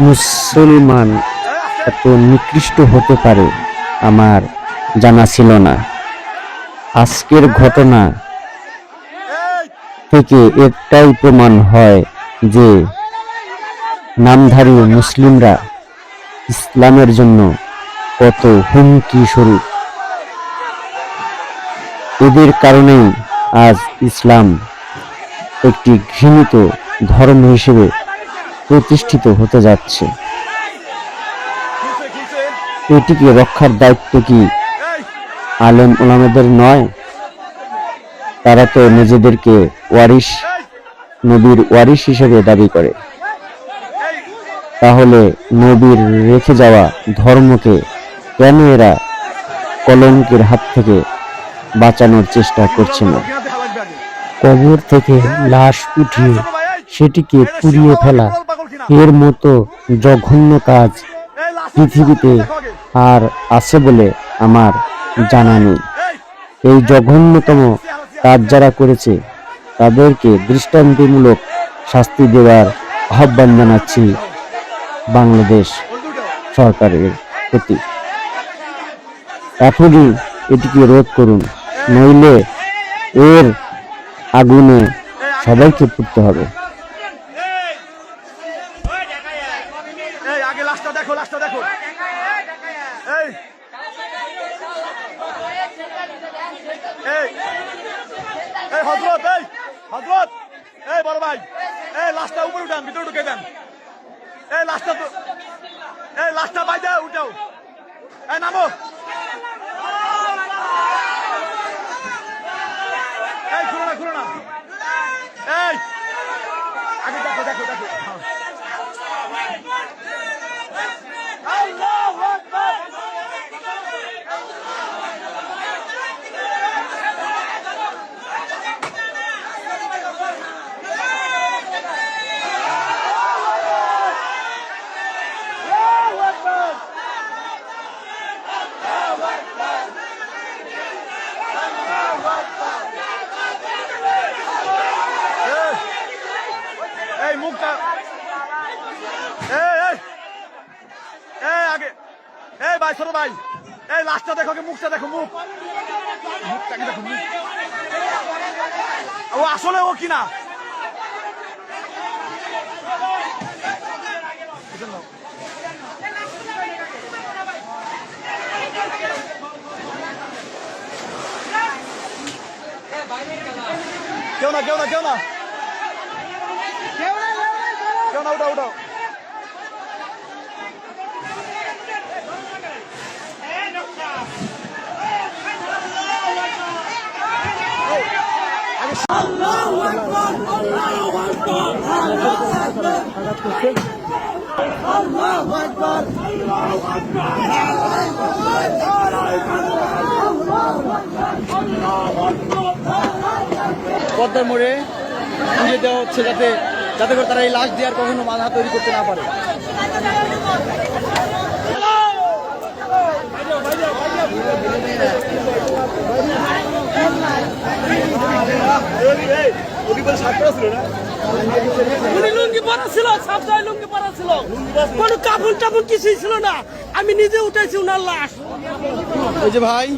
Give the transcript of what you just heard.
মুসলমান এত নিকৃষ্ট হতে পারে আমার জানা ছিল না। আজকের ঘটনা থেকে একটাই প্রমাণ হয় যে নামধারী মুসলিমরা ইসলামের জন্য কত হুমকি স্বরূপ। এদের কারণেই আজ ইসলাম একটি ঘৃণিত ধর্ম হিসেবে প্রতিষ্ঠিত হতে যাচ্ছে। এটিকে রক্ষার দায়িত্ব কি আলেম ওলামাদের নয়? তারা তো নিজেদেরকে ওয়ারিশ, নবীর ওয়ারিশ হিসেবে দাবি করে। তাহলে নবীর রেখে যাওয়া ধর্মকে কেন এরা কলঙ্কের হাত থেকে বাঁচানোর চেষ্টা করছে না? কবর থেকে লাশ উঠিয়ে সেটিকে পুড়িয়ে ফেলা এর মতো জঘন্য কাজ পৃথিবীতে আর আছে বলে আমার জানা নেই। এই জঘন্যতম কাজ যারা করেছে, তাদেরকে দৃষ্টান্তমূলক শাস্তি দেওয়ার আহ্বান জানাচ্ছি বাংলাদেশ সরকারের প্রতি। এখনই এটিকে রোধ করুন, নইলে এর আগুনে সবাইকে পুড়তে হবে এই আগে লাস্টটা দেখো লাস্টটা দেখো। এই। এই। এই হজরত এই। হজরত এই বড় ভাই। এই লাস্টটা উপরে উঠান ভিতরে ঢুকে দেন। এই লাস্টটা এই লাস্টটা বাই দাও উঠাও। এই নামো এই খুলো না খুলো না এই আগে দেখো দেখো দেখো হ্যাঁ। আল্লাহু আকবার আল্লাহু আকবার এই, এই মুখটা। এই এই। আগে। এই ভাই, ছোট ভাই। এই লাস্টটা দেখো মুখটা দেখো, মুখ। মুখটাকে দেখো, মুখ। ও, আসলে ও কিনা? কেউ না কেউ না কেউ না। না উঠাও উঠাও পদ্মার মোড়ে পুজো দেওয়া হচ্ছে যাতে যাতে করে তারা এই লাশ দিয়ে আর কখনো বাধা তৈরি করতে না পারে। আমি নিজে উঠেছি উনার লাশ। এই যে ভাই।